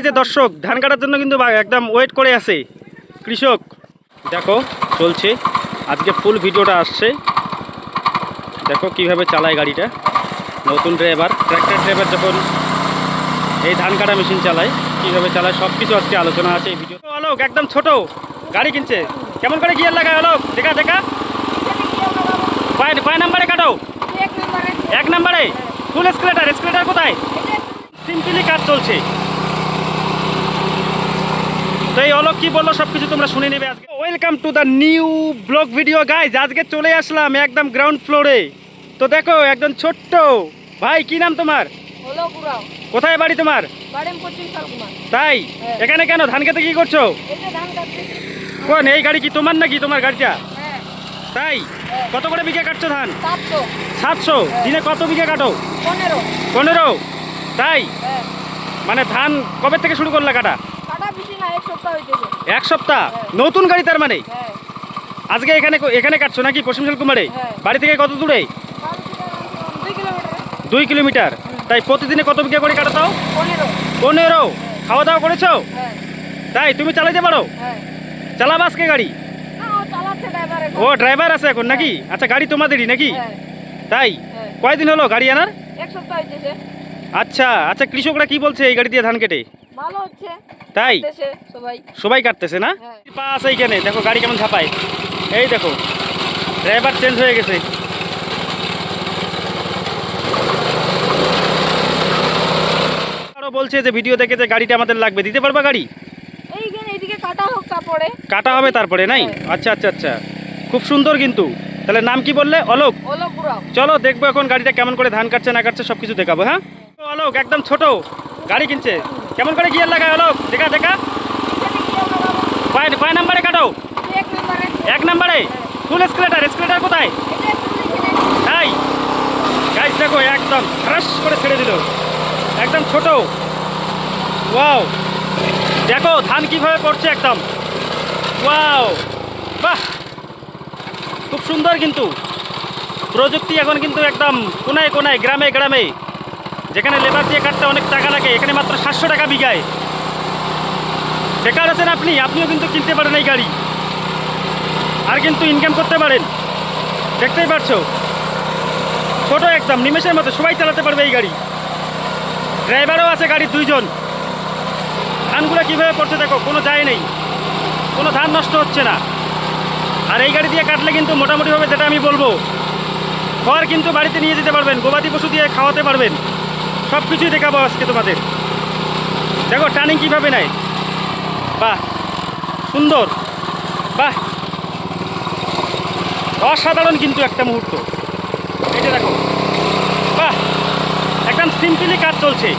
এই যে দর্শক ধান কাটার জন্য কিন্তু একদম ওয়েট করে আছে। কৃষক দেখো চলছে। আজকে ফুল ভিডিওটা আসছে। দেখো কীভাবে চালায় গাড়িটা। নতুন ড্রাইভার ট্র্যাক্টর ড্রাইভার যখন এই ধান কাটা মেশিন চালায় কীভাবে চালায় সব কিছু আজকে আলোচনা আছে এই ভিডিও আলোক একদম ছোট গাড়ি কিনছে। কেমন করে গিয়ার লাগায় আলোক? দেখা দেখা। কয় কয় নাম্বারে কাটো? এক এক নাম্বারে। ফুল স্কেলেটার স্কেলেটার কোথায়? সিম্পলি কাজ চলছে। তো এই অলোক কি বলল সব কিছু তোমরা শুনে নেবে আজকে। Welcome to the new blog video guys আজকে চলে আসলাম একদম গ্রাউন্ড ফ্লোরে তো দেখো একদম ছোট্ট ভাই কি নাম তোমার? কোথায় বাড়ি তোমার? তাই? হ্যাঁ। এখানে কেন? ধান খেতে কি করছ? কোন এই গাড়ি কি তোমার নাকি? তোমার গাড়িটা? হ্যাঁ। তাই? হ্যাঁ। কত করে বিঘা কাটছো ধান? সাতশো। দিনে কত বিঘে কাটো? পনেরো। পনেরো? তাই? মানে ধান কবে থেকে শুরু করলা কাটা? এক সপ্তাহ। নতুন গাড়ি তার মানে? হ্যাঁ। আজকে এখানে এখানে কাটছো নাকি পশ্চিম কুমারে হ্যাঁ। বাড়ি থেকে কত দূরে? দুই কিলোমিটার। তাই প্রতিদিনে কত বিঘা করে কাটাতাও পনেরো। পনেরো। খাওয়া দাওয়া করেছ? হ্যাঁ। তাই তুমি চালাইতে পারো? চালাবা আজকে গাড়ি? ও ড্রাইভার আছে এখন নাকি? আচ্ছা গাড়ি তোমাদেরই নাকি? তাই? কয়দিন হলো গাড়ি আনার? এক সপ্তাহ আচ্ছা আচ্ছা কৃষকরা কি বলছে এই গাড়ি দিয়ে ধান কেটে? ভালো হচ্ছে। তাই? সবাই। সবাই কাটতেছে না? হ্যাঁ। পা আছে এইখানে দেখো গাড়ি কেমন ঝাপায়। এই দেখো ড্রাইভার চেঞ্জ হয়ে গেছে। আরও বলছে যে ভিডিও দেখে যে গাড়িটা আমাদের লাগবে। দিতে পারবা গাড়ি? কাটা হোক কাপড়ে কাটা হবে তারপরে নাই? হ্যাঁ। আচ্ছা আচ্ছা আচ্ছা। খুব সুন্দর কিন্তু। তাহলে নাম কি বললে? অলোক? হলো চলো দেখব এখন গাড়িটা কেমন করে ধান কাটছে না কাটছে সব কিছু দেখাবো হ্যাঁ? অলোক একদম ছোট। গাড়ি কিনছে। কেমন করে গিয়ার লাগায় অলোক দেখা দেখা। কয় নাম্বারে কাটো? এক নাম্বারে? ফুল স্কেলেটার স্কেলেটার কোথায়। তাই গাইস দেখো, একদম ফ্রেশ করে ছেড়ে দিল। একদম ছোট। ওয়াও দেখো, ধান কীভাবে পড়ছে একদম। ওয়াও বাহ! খুব সুন্দর কিন্তু। প্রযুক্তি এখন কিন্তু একদম কোনায় কোনায়, গ্রামে গ্রামে। যেখানে লেবার দিয়ে কাটতে অনেক টাকা লাগে, এখানে মাত্র সাতশো টাকা বিঘায়। বেকার আছেন আপনি, আপনিও কিন্তু কিনতে পারেন এই গাড়ি। আর কিন্তু ইনকাম করতে পারেন। দেখতেই পারছ? ছোটো একদম, নিমেষের মতো, সবাই চালাতে পারবে এই গাড়ি। ড্রাইভারও আছে গাড়ির দুইজন। ধানগুলো কীভাবে পড়ছে দেখো, কোনো যায় নেই। কোনো ধান নষ্ট হচ্ছে না। আর এই গাড়ি দিয়ে কাটলে কিন্তু মোটামুটিভাবে যেটা আমি বলব, খড় কিন্তু বাড়িতে নিয়ে যেতে পারবেন, গবাদি পশু দিয়ে খাওয়াতে পারবেন। সব কিছুই দেখাবো আজকে তোমাদের। দেখো টার্নিং কীভাবে নেয়। বাহ, সুন্দর। বাহ। অসাধারণ কিন্তু একটা মুহূর্ত। এটা দেখো, বাহ, একদম সিম্পলি কাজ চলছে।